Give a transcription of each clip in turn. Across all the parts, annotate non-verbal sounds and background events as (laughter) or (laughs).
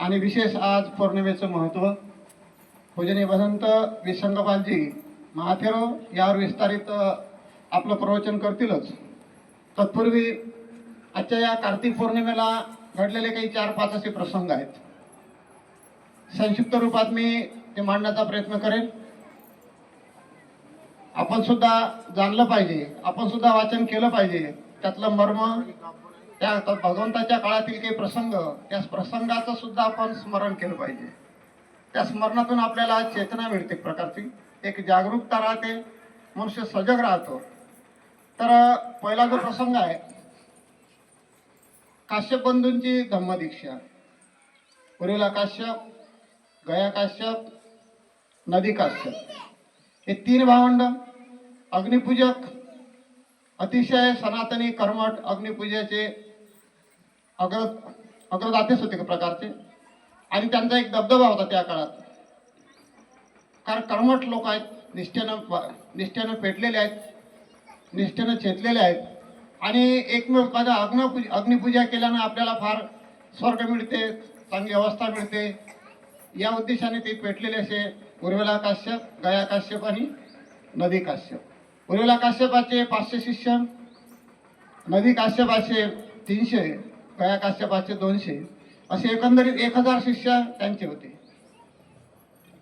आणि विशेष आज पौर्णिमेचं महत्त्व. पूजनी भदंत विसंगपालजी महाथेरो यावर विस्तारित आपलं प्रवचन करतीलच. तत्पूर्वी आजच्या या कार्तिक पौर्णिमेला घडलेले काही चार पाच असे प्रसंग आहेत. संक्षिप्त रूपात मी ते मांडण्याचा प्रयत्न करेन. आपण सुद्धा जाणलं पाहिजे आपण सुद्धा वाचन केलं पाहिजे त्यातलं मर्म त्या भगवंताच्या काळातील काही प्रसंग त्या प्रसंगाचं सुद्धा आपण स्मरण केलं पाहिजे. त्या स्मरणातून आपल्याला चेतना मिळते प्रकारची. एक जागरूकता राहते मनुष्य सजग राहतो. तर पहिला जो प्रसंग आहे काश्यप बंधूंची धम्मदीक्षा. पुरेला काश्यप गया काश्यप नदी काश्यप. हे तीन भावंड अग्निपूजक अतिशय सनातनी कर्मठ अग्निपूजेचे अग्र अग्रदातेच होते प्रकारचे? आणि त्यांचा एक दबदबा होता त्या काळात. कारण कर्मठ लोक आहेत निष्ठेनं निष्ठेनं पेटलेले आहेत निष्ठेनं चेतलेले आहेत. आणि एकमेकांना अग्नपूज अग्निपूजा केल्यानं आपल्याला फार स्वर्ग मिळते चांगली अवस्था मिळते. या उद्देशाने ते पेटलेले असे उर्वेला काश्यप गया काश्यप आणि नदी काश्यप. उर्वेला काश्यपाचे पाचशे शिष्य नदी काश्यपाचे तीनशे कया काश्यपाचे दोनशे असे एकंदरीत एक हजार शिष्य त्यांचे होते.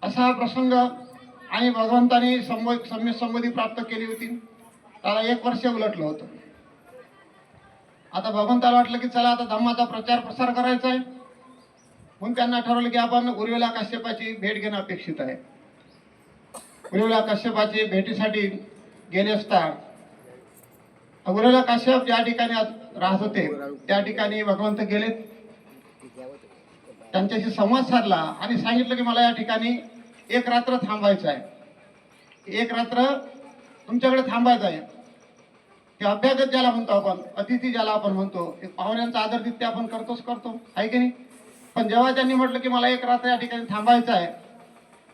असा हा प्रसंग आणि भगवंताने संबो सम्य संबोधी प्राप्त केली होती. त्याला एक वर्ष उलटलं होतं. आता भगवंताला वाटलं की चला आता धम्माचा प्रचार प्रसार करायचा आहे. म्हणून त्यांना ठरवलं की आपण उर्विला काश्यपाची भेट घेणं अपेक्षित आहे. उर्विला काश्यपाची भेटीसाठी गेले असता उर्विला काश्यप या ठिकाणी आज राहत होते. त्या ठिकाणी भगवंत गेले त्यांच्याशी संवाद साधला आणि सांगितलं की मला या ठिकाणी एक रात्र थांबायचं आहे. एक रात्र तुमच्याकडे थांबायचं आहे. ते अभ्यागत ज्याला म्हणतो आपण अतिथी ज्याला आपण म्हणतो एक पाहुण्यांचा आदर तिथे आपण करतोच करतो. आहे की नाही? पण जेव्हा त्यांनी म्हटलं की मला एक रात्र या ठिकाणी थांबायचं आहे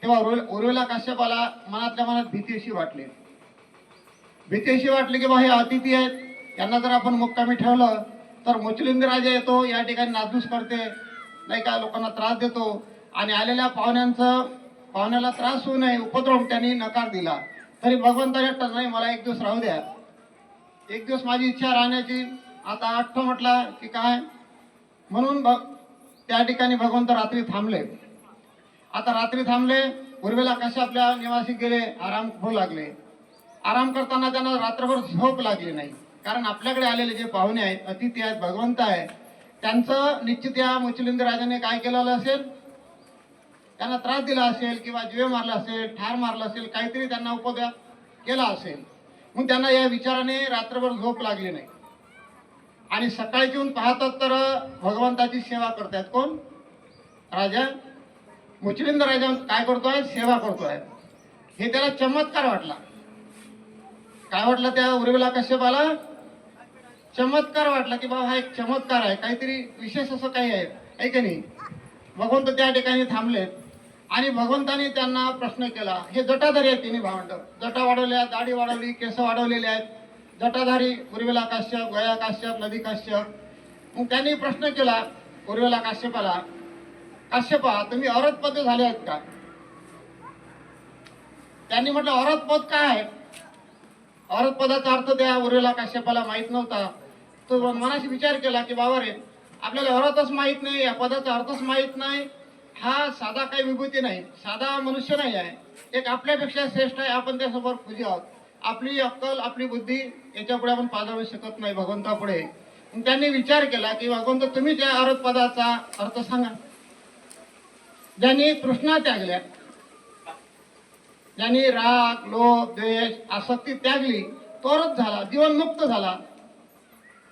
तेव्हा उर्वि- काश्यपाला मनातल्या मनात भीती अशी वाटली. भीती अशी वाटली की बा हे अतिथी आहेत. यांना जर आपण मुक्कामी ठेवलं तर मुचलिंद राजा येतो या ठिकाणी नासधूस करते नाही का लोकांना त्रास देतो. आणि आलेल्या पाहुण्यांचं पाहुण्याला त्रास होऊ नये उपद्रव त्यांनी नकार दिला. तरी भगवंताच्या टनाई नाही मला एक दिवस राहू द्या. एक दिवस माझी इच्छा राहण्याची. आता आठ म्हटला की काय? म्हणून भ त्या ठिकाणी भगवंत रात्री थांबले. आता रात्री थांबले उर्वेला कसे आपल्या निवासी गेले आराम होऊ लागले. आराम करताना त्यांना रात्रभर झोप लागली नाही. कारण आपल्याकडे आलेले जे पाहुणे आहेत अतिथी आहेत भगवंत आहे त्यांचं निश्चित या मुचलिंद राजाने काय केलेलं असेल? त्यांना त्रास दिला असेल किंवा जीवे मारला असेल ठार मारला असेल काहीतरी त्यांना उपद्रव केला असेल. म्हणून त्यांना या विचाराने रात्रभर झोप लागली नाही. आणि सकाळी येऊन पाहतात तर भगवंताची सेवा करतायत कोण? राजा. मुचलिंद राजा काय करतोय? सेवा करतोय. हे त्याला चमत्कार वाटला. काय वाटलं त्या उर्मिला कश्यपाला? चमत्कार वाटला की बाबा हा एक चमत्कार आहे. काहीतरी विशेष असं काही आहे. आहे की नाही? भगवंत त्या ठिकाणी थांबलेत आणि भगवंताने त्यांना प्रश्न केला. हे जटाधारी आहेत तिन्ही भावंड. जटा वाढवल्या दाढी वाढवली केस वाढवलेले आहेत. जटाधारी उर्मिला काश्यप गया काश्यप नदी काश्यप. मग त्यांनी प्रश्न केला उर्मिला काश्यपाला काश्यपा तुम्ही औरतपद झाले आहेत का? त्यांनी म्हटलं औरतपद काय आहे? औरतपदाचा अर्थ त्या उर्वेला काश्यपाला माहीत नव्हता. तो मनाशी विचार केला की बाबा रे आपल्याला अर्थच माहीत नाही या पदाचा अर्थच माहीत नाही. हा साधा काही विभूती नाही साधा मनुष्य नाही आहे. एक आपल्यापेक्षा श्रेष्ठ आहे आपण त्यासमोर पूजी आहोत. आपली अक्कल आपली बुद्धी याच्यापुढे आपण पाजावू शकत नाही भगवंतापुढे त्यांनी विचार केला की भगवंत तुम्ही त्या अर्थ पदाचा अर्थ सांगा. ज्यांनी कृष्णा त्यागल्या ज्यांनी राग लोभ द्वेष आसक्ती त्यागली तोरच झाला जीवनमुक्त झाला.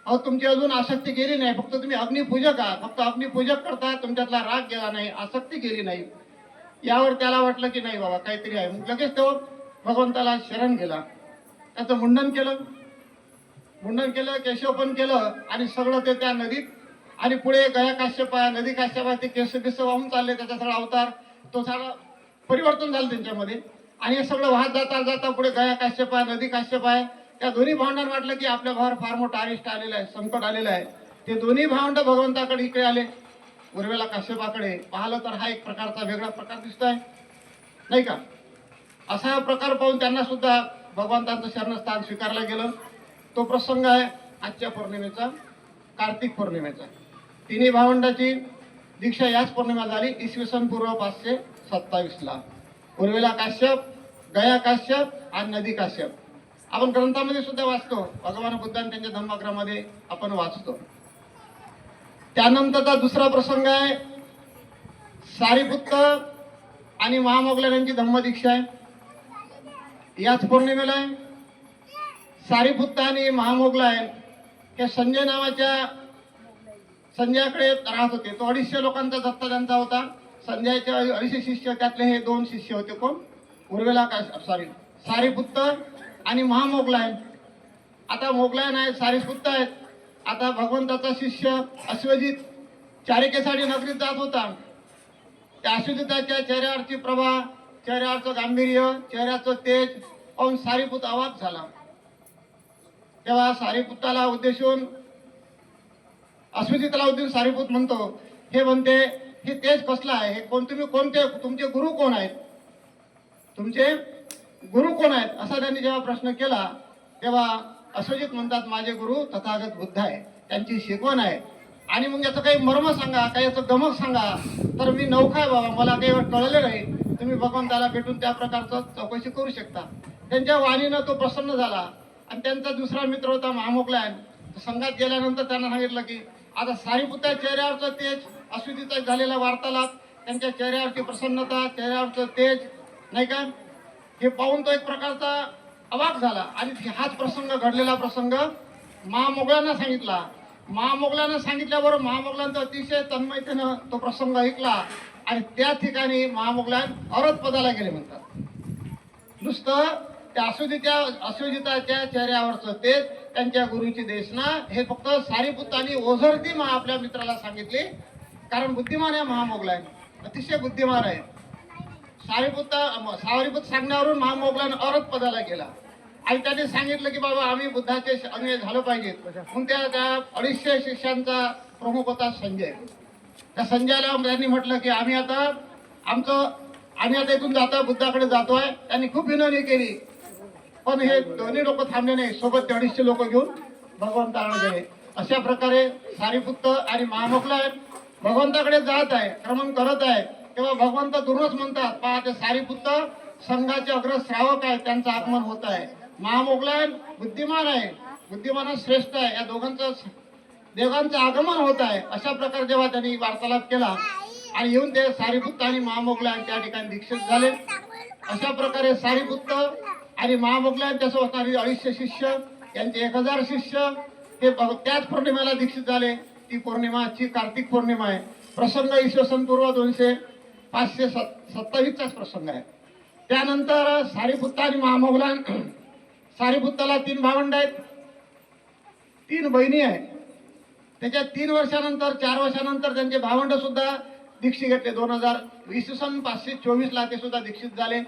अहो तुमची अजून आसक्ती गेली नाही. फक्त तुम्ही अग्निपूजक आहात. फक्त अग्निपूजक करता तुमच्यातला राग गेला नाही आसक्ती गेली नाही. यावर त्याला वाटलं की नाही बाबा काहीतरी आहे. मग लगेच तो भगवंताला शरण गेला. त्याचं मुंडन केलं. मुंडन केलं केशवपन केलं आणि सगळं ते त्या नदीत आणि पुढे गया काश्यप आहे नदी काश्यपा ते केस बिस वाहून चालले त्याचा सगळा अवतार तो सगळा परिवर्तन झालं त्यांच्यामध्ये. आणि हे सगळं वाहत जाता जाता पुढे गया काश्यप आहे नदी काश्यप आहे. त्या दोन्ही भावंडांना वाटलं की आपल्या भावावर फार मोठं अरिष्ट आलेलं आहे संकट आलेलं आहे. ते दोन्ही भावंड भगवंताकडे इकडे आले. उर्वेला काश्यपाकडे पाहिलं तर हा एक प्रकारचा वेगळा प्रकार दिसतोय. नाही का? असा हा प्रकार पाहून त्यांना सुद्धा भगवंतांचं शरणस्थान स्वीकारलं गेलं. तो प्रसंग आहे आजच्या पौर्णिमेचा कार्तिक पौर्णिमेचा. तिन्ही भावंडाची दीक्षा याच पौर्णिमा झाली इसवी सन पूर्व पाचशे सत्तावीसला. उर्वेला काश्यप गया काश्यप आणि नदी काश्यप. आपण ग्रंथामध्ये सुद्धा वाचतो. भगवान बुद्धांनी त्यांच्या धम्मग्रहामध्ये आपण वाचतो. त्यानंतरचा दुसरा प्रसंग आहे सारीपुत्त आणि महामोगलान यांची धम्मदीक्षा आहे. याच पौर्णिमेला आहे. सारीपुत्त आणि महामोगलायन हे संजय नावाच्या संजयाकडे राहत होते. तो अडीचशे लोकांचा दत्ता त्यांचा होता. संजयाच्या अडीचशे शिष्य त्यातले हे दोन शिष्य होते कोण? उर्वेला काय सॉरी सारीपुत्त आणि महामोगलायन आता मोगलायन आहेत सारीपुत्त आहेत. आता भगवंताचा शिष्य अश्वजित चारिकेसाठी नगरीत जात होता. त्या अश्वजिताच्या चेहऱ्यावरची प्रभा चेहऱ्यावरचं गांभीर्य चेहऱ्याचं तेज पाहून सारीपुत आवाज झाला. तेव्हा सारीपुत्ताला उद्देशून अश्वजितला उद्देशून सारीपूत म्हणतो हे म्हणते हे तेज कसलं आहे? हे कोण तुम्ही कोणते तुमचे गुरु कोण आहेत? तुमचे गुरु कोण आहेत? असा त्यांनी जेव्हा प्रश्न केला तेव्हा अश्वजित म्हणतात माझे गुरु तथागत बुद्ध आहे त्यांची शिकवण आहे. आणि मग याचं काही मर्म सांगा काही याचं गमक सांगा. तर मी नौखा आहे बाबा मला काही कळले नाही. तुम्ही भगवंताला भेटून त्या प्रकारचं चौकशी करू शकता. त्यांच्या वाणीनं तो प्रसन्न झाला. आणि त्यांचा दुसरा मित्र होता महामोकल्यान संघात गेल्यानंतर त्यांना सांगितलं की आता सारीपुत्या चेहऱ्यावरचं तेज अश्वतीचा झालेला वार्तालाप त्यांच्या चेहऱ्यावरची प्रसन्नता चेहऱ्यावरचं तेज नाही का? हे पाहून तो एक प्रकारचा अवाक झाला. आणि हाच प्रसंग घडलेला प्रसंग महामोगलांना सांगितला. महामोगलांना सांगितल्याबरोबर महामोगलांचा अतिशय तन्मयतेनं तो प्रसंग ऐकला. आणि त्या ठिकाणी महामोगलान औरत पदाला गेले म्हणतात. नुसतं त्या अश्वजीच्या असुजिताच्या चेहऱ्यावरचं तेच त्यांच्या गुरुची देशना हे फक्त सारीपुतांनी ओझरती मा आपल्या मित्राला सांगितले. कारण बुद्धिमान आहे महामोगलान अतिशय बुद्धिमान आहे. सारीपुत्ता सारीपुत सांगण्यावरून महामोगलान औरत पदाला गेला. आणि त्याने सांगितलं की बाबा आम्ही बुद्धाचे अनुयायी झालं पाहिजेत. म्हणून त्या त्या अडीचशे शिष्यांचा प्रमुख होता संजय. त्या संजयाला त्यांनी म्हटलं की आम्ही आता आमचं आम्ही आता इथून जाता बुद्धाकडे जातो आहे त्यांनी खूप विनवणी केली. पण हे दोन्ही लोक थांबले नाही. सोबत ते अडीचशे लोक घेऊन भगवंताला गेले. अशा प्रकारे सारीपुत्त आणि महामोकला भगवंताकडे जात आहे क्रमण करत आहे. तेव्हा भगवंत दुर्वच म्हणतात पहा ते सारीपुत्र संघाचे अग्र श्रावक आहे त्यांचं आगमन होत आहे. महामोगलायन बुद्धिमान आहे. बुद्धिमान श्रेष्ठ आहे. या दोघांचं देवांचं आगमन होत आहे. अशा प्रकारे जेव्हा त्यांनी वार्तालाप केला आणि येऊन ते सारीपुत्त आणि महामोगलायन त्या ठिकाणी दीक्षित झाले. अशा प्रकारे सारीपुत्त आणि महामोगलायन त्यासोबत असणारी अडीचशे शिष्य यांचे एक हजार शिष्य हे त्याच पौर्णिमेला दीक्षित झाले. ती पौर्णिमाची कार्तिक पौर्णिमा आहे. प्रसंग इसवी सन पूर्व दोनशे पाचशे सत् सत्तावीसचाच प्रसंग आहे. त्यानंतर सारीपुत्त आणि महामोगलान (clears throat) सारीपुत्ताला तीन भावंड आहेत. तीन बहिणी आहेत. त्याच्या तीन वर्षानंतर चार वर्षानंतर त्यांचे भावंड सुद्धा दीक्षित घेतले. दोन हजार इसवी सन पाचशे चोवीसला ते सुद्धा दीक्षित झाले.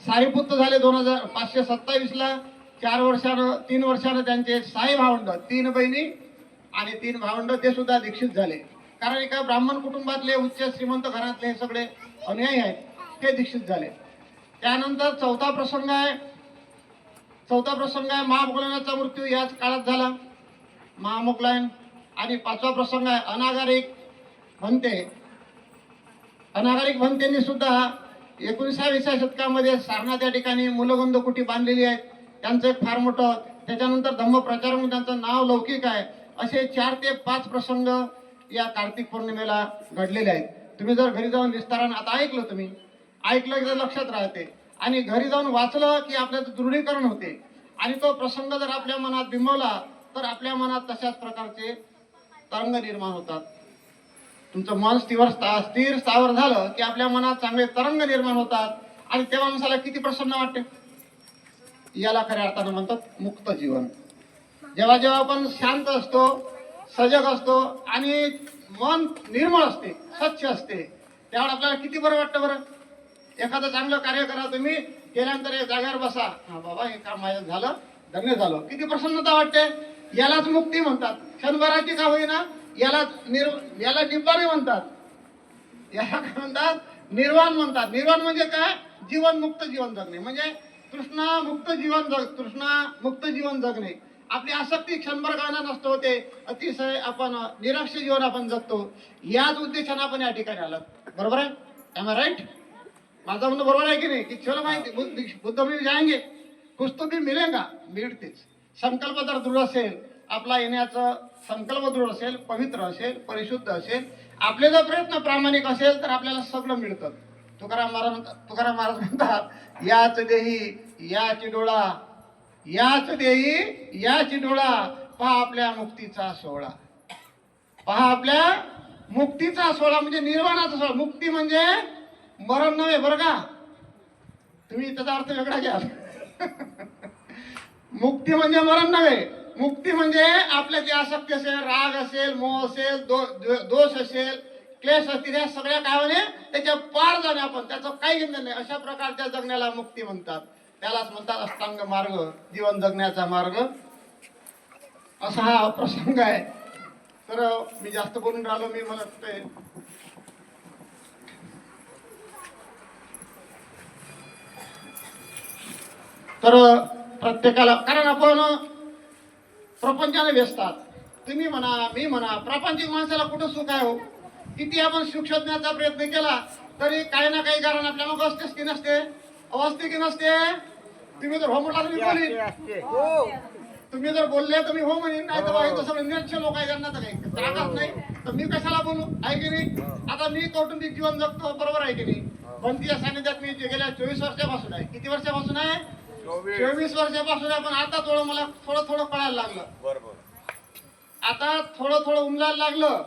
सारीपुत्र झाले दोन हजार पाचशे सत्तावीसला. चार वर्षानं तीन वर्षानं त्यांचे साई भावंड तीन बहिणी आणि तीन भावंड ते सुद्धा दीक्षित झाले. कारण एका ब्राह्मण कुटुंबातले उच्च श्रीमंत घरातले हे सगळे अनुयायी आहेत ते दीक्षित झाले. त्यानंतर चौथा प्रसंग आहे. चौथा प्रसंग आहे महामोगलानाचा मृत्यू याच काळात झाला. महामोगलायन आणि पाचवा प्रसंग आहे अनागारिक म्हणते अनागारिक भंतेंनी सुद्धा एकोणीसाव्या शतकामध्ये सारना त्या ठिकाणी मुलगंध कुटी बांधलेली आहे त्यांचं एक फार मोठं त्याच्यानंतर धम्म प्रचार म्हणून त्यांचं नाव लौकिक आहे असे चार ते पाच प्रसंग या कार्तिक पौर्णिमेला घडलेले आहेत. तुम्ही जर घरी जाऊन विस्तारानं आता ऐकलं तुम्ही ऐकलं की लक्षात राहते. आणि घरी जाऊन वाचलं की आपल्याचं दृढीकरण होते. आणि तो प्रसंग जर आपल्या मनात बिंबवला तर आपल्या मनात तशाच प्रकारचे तरंग निर्माण होतात. तुमचं मन स्थिर स्थिर स्थावर झालं की आपल्या मनात चांगले तरंग निर्माण होतात. आणि तेव्हा माणसाला किती प्रसन्न वाटते? याला खऱ्या अर्थानं म्हणतात मुक्त जीवन. जेव्हा जेव्हा आपण शांत असतो सजग असतो आणि मन निर्मळ असते स्वच्छ असते. त्यावर आपल्याला किती बरं वाटतं बरं? एखादं चांगलं कार्य करा तुम्ही केल्यानंतर एक जागेवर बसा. हा बाबा हे काम माझं झालं धन्य झालं. किती प्रसन्नता वाटते. यालाच मुक्ती म्हणतात. क्षणभराची का होईना याला निर् याला निब्बाने म्हणतात. याला काय म्हणतात? निर्वाण म्हणतात. निर्वाण म्हणजे काय? जीवन मुक्त जीवन जगणे. म्हणजे तृष्णा मुक्त जीवन जग तृष्णा मुक्त जीवन जगणे. आपली आसक्ती क्षणभर गाणं नसतो होते अतिशय आपण निराक्ष जीवन आपण जगतो. याच उद्देशाने आपण या ठिकाणी आलात बरोबर आहे? एम आय राईट माझं म्हणणं बरोबर आहे की नाही? की चलो माहिती बुद्ध मी जायंगे. कुछ तो भी मिळेगा मिळतेच. संकल्प जर दृढ असेल आपला येण्याचं संकल्प दृढ असेल पवित्र असेल परिशुद्ध असेल आपले जर प्रयत्न प्रामाणिक असेल तर आपल्याला सगळं मिळतं. तुकाराम महाराज म्हणतात तुकाराम महाराज म्हणतात याच देही याची डोळा याच देई याची डोळा पहा आपल्या मुक्तीचा सोहळा. पहा आपल्या मुक्तीचा सोहळा म्हणजे निर्वाणाचा सोहळा. मुक्ती म्हणजे मरण नव्हे बरं का? तुम्ही त्याचा अर्थ वेगळा घ्याल. (laughs) मुक्ती म्हणजे मरण नव्हे. मुक्ती म्हणजे आपल्या जे आसक्ती असेल राग असेल मोह असेल दो, दोष असेल क्लेश असतील या सगळ्या काय म्हणे त्याच्या पार जाणे आपण. त्याचं काही घेणं नाही. अशा प्रकारच्या जगण्याला मुक्ती म्हणतात. त्यालाच म्हणतात अष्टांग मार्ग जीवन जगण्याचा मार्ग. असा हा प्रसंग आहे. तर मी जास्त बोलून राहिलो मी मला ते. तर प्रत्येकाला कारण आपण प्रपंचाने व्यसतात तुम्ही म्हणा मी म्हणा प्रापंचिक माणसाला कुठं सुख आहे हो? किती आपण सुख शोधण्याचा प्रयत्न केला तरी काही ना काही कारण आपल्या मग असतेच की नसते. अवस्थे की नसते. तुम्ही जर हो म्हटला तर मी बोलीन तुम्ही जर बोलले तर मी हो म्हणेन नाही तर बाई तसं निरक्ष लोक आहे त्यांना तर काही त्रागच नाही. तर मी कशाला बोलू? आहे की नाही? आता मी कौटुंबिक जीवन जगतो बरोबर आहे की नाही? पण तिच्या सानिध्यात मी जे गेल्या चोवीस वर्षापासून आहे. किती वर्षापासून आहे? चोवीस. वर्षापासून आहे पण आता थोडं मला थोडं थोडं कळायला लागलं. बरोबर. आता थोडं थोडं उमलायला लागलं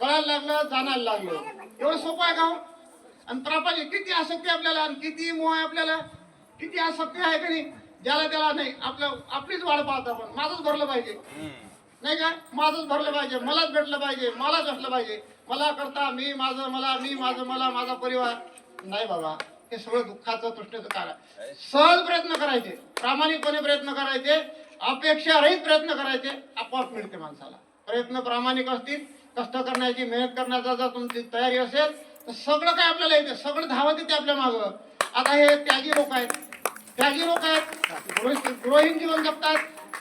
कळायला लागलं जाणायला लागलं. एवढं सोपं आहे का हो? आणि प्रापंचिक किती आसक्ती आपल्याला आणि किती मोह आहे आपल्याला? किती सत्य आहे का नाही? ज्याला त्याला नाही. आपलं आपलीच वाढ पाहत आपण. माझंच भरलं पाहिजे. नाही का? माझंच भरलं पाहिजे. मलाच भेटलं पाहिजे. मलाच भेटलं पाहिजे. मला करता मी माझं मला मी माझं मला माझा परिवार. नाही बाबा. हे सगळं दुःखाचं तृष्णेचं कारण सहज प्रयत्न करायचे. प्रामाणिकपणे प्रयत्न करायचे. अपेक्षा रहित प्रयत्न करायचे. आपोआप मिळते माणसाला. प्रयत्न प्रामाणिक असतील कष्ट करण्याची मेहनत करण्याचा जर तुमची तयारी असेल तर सगळं काय आपल्याला येते? सगळं धावत येते आपल्या मागं. आता हे त्यागी लोक आहेत. त्यागी लोक आहेत गृह- जीवन जगतात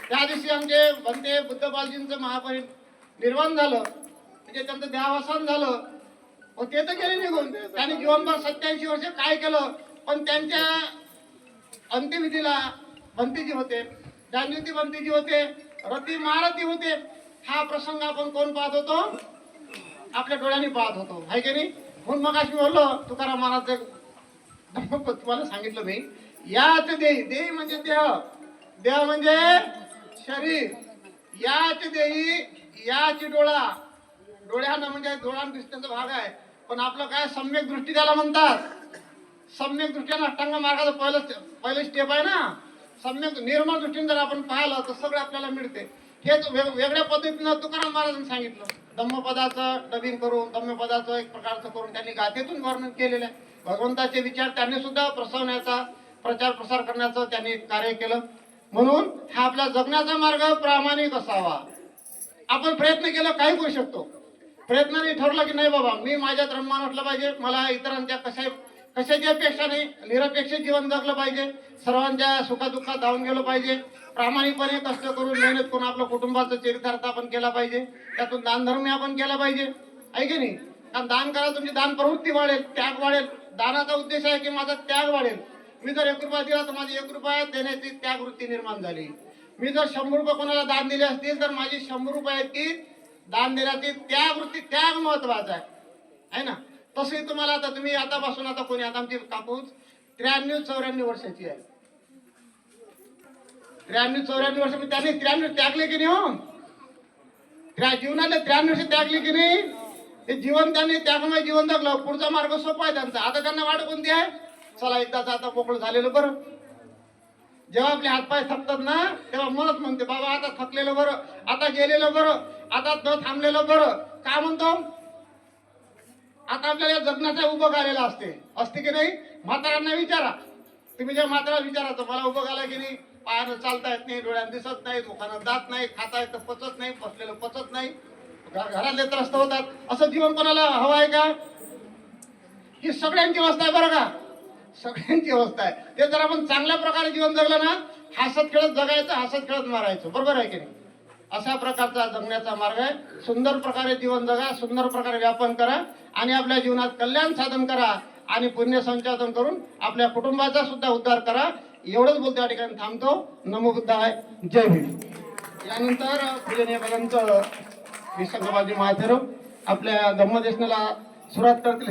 त्या दिवशी आमचे बुद्ध बुद्धपालजींचं महापरि निर्वाण झालं. म्हणजे त्यांचं देहावसान झालं. मग ते तर गेले निघून. त्यांनी जीवनभर सत्याऐंशी वर्ष काय केलं? पण त्यांच्या अंत्यविधीला भंतीजी होते. जानयुती भंतीजी होते. रती महारथी होते. हा प्रसंग आपण कोण पाहत होतो? आपल्या डोळ्यांनी पाहत होतो. आहे की नाही? म्हणून मग अशी बोललो तुकाराम महाराज तुम्हाला सांगितलं मी. याच देही देही म्हणजे देह. देह म्हणजे शरीर. याच देही याच डोळा. डोळ्यानं म्हणजे डोळ्यानं दिसण्याचा भाग आहे. पण आपलं काय सम्यक दृष्टी त्याला म्हणतात. सम्यक दृष्टीनं अष्टांग मार्गाचं पहिलं पहिलं स्टेप आहे ना. सम्यक निर्मळ दृष्टीने जर आपण पाहिलं तर सगळं आपल्याला मिळते. हेच वेग- वेगळ्या पद्धतीनं तुकाराम महाराजांनी सांगितलं. धम्मपदाचं डबिंग करून धम्मपदाचं एक प्रकारचं करून त्यांनी गाथेतून वर्णन केलेलं आहे. भगवंताचे विचार त्यांनी सुद्धा प्रसवण्याचा प्रचार प्रसार करण्याचं त्यांनी कार्य केलं. म्हणून हा आपला जगण्याचा मार्ग प्रामाणिक असावा. आपण प्रयत्न केला काही करू शकतो. प्रयत्नाने ठरलं की नाही बाबा मी माझ्यात रममान असलं पाहिजे मला इतरांच्या कशा कशाची अपेक्षा नाही निरपेक्ष जीवन जगलं पाहिजे सर्वांच्या सुखादुःखात धावून गेलं पाहिजे प्रामाणिकपणे कष्ट करून मेहनत करून आपलं कुटुंबाचं चरितार्थ आपण केला पाहिजे त्यातून दानधर्म आपण केला पाहिजे. आहे की नाही? कारण दान करा तुमची दान प्रवृत्ती वाढेल त्याग वाढेल. दानाचा उद्देश आहे की माझा त्याग वाढेल. मी जर एक रुपया दिला तर माझी एक रुपया देण्याची त्याग वृत्ती निर्माण झाली. मी जर शंभर रुपये कोणाला दान दिले असतील तर माझी शंभर रुपयाची दान देण्याची त्याग वृत्ती त्याग महत्त्वाचा आहे. आहे ना? तसंही तुम्हाला आता तुम्ही आतापासून आता कोणी आता आमची कापूस त्र्याण्णव चौऱ्याण्णव वर्षाची आहे. त्र्याण्णव चौऱ्याण्णव वर्ष त्यांनी त्र्याण्णव त्यागले की नाही हो? त्या जीवनाने त्र्याण्णव वर्ष त्यागली की नाही? ते जीवन त्यांनी त्यागमय जीवन जगलं पुढचा मार्ग सोपा आहे त्यांचा. आता त्यांना वाट कोणती आहे? चला एकदाच आता मोकळं झालेलं बरं. जेव्हा आपले हातपाय थकतात ना तेव्हा मनच म्हणते बाबा आता थकलेलं बरं आता गेलेलं बरं आता न थांबलेलं बरं. का म्हणतो? आता आपल्याला जगण्याचा उभं आलेला असते. असते की नाही? म्हाताऱ्यांना विचारा. तुम्ही जेव्हा म्हातारा विचारा मला उभं घाला की नाही? पायानं चालता येत नाही डोळ्यात दिसत नाही दुकानात जात नाही खाता येतं पचत नाही बसलेलं पचत नाही. घरातले त्रस्त होतात. असं जीवन कोणाला हवं आहे का? ही सगळ्यांची अवस्था आहे बरं का? सगळ्यांची अवस्था आहे. ते जर आपण चांगल्या प्रकारे जीवन जगलं ना हसत खेळत जगायचं हसत खेळत मारायचं. बरोबर आहे की नाही? अशा प्रकारचा जगण्याचा मार्ग आहे. सुंदर प्रकारे जीवन जगा सुंदर प्रकारे व्यापन करा आणि आपल्या जीवनात कल्याण साधन करा आणि पुण्य संचालन करून आपल्या कुटुंबाचा सुद्धा उद्धार करा. एवढंच बोलतो या ठिकाणी थांबतो. नमो बुद्धाय. जय भीम. यानंतर पूजनीय विसंगबाजी महाथेरो आपल्या धम्मदेशनाला सुरुवात करतील.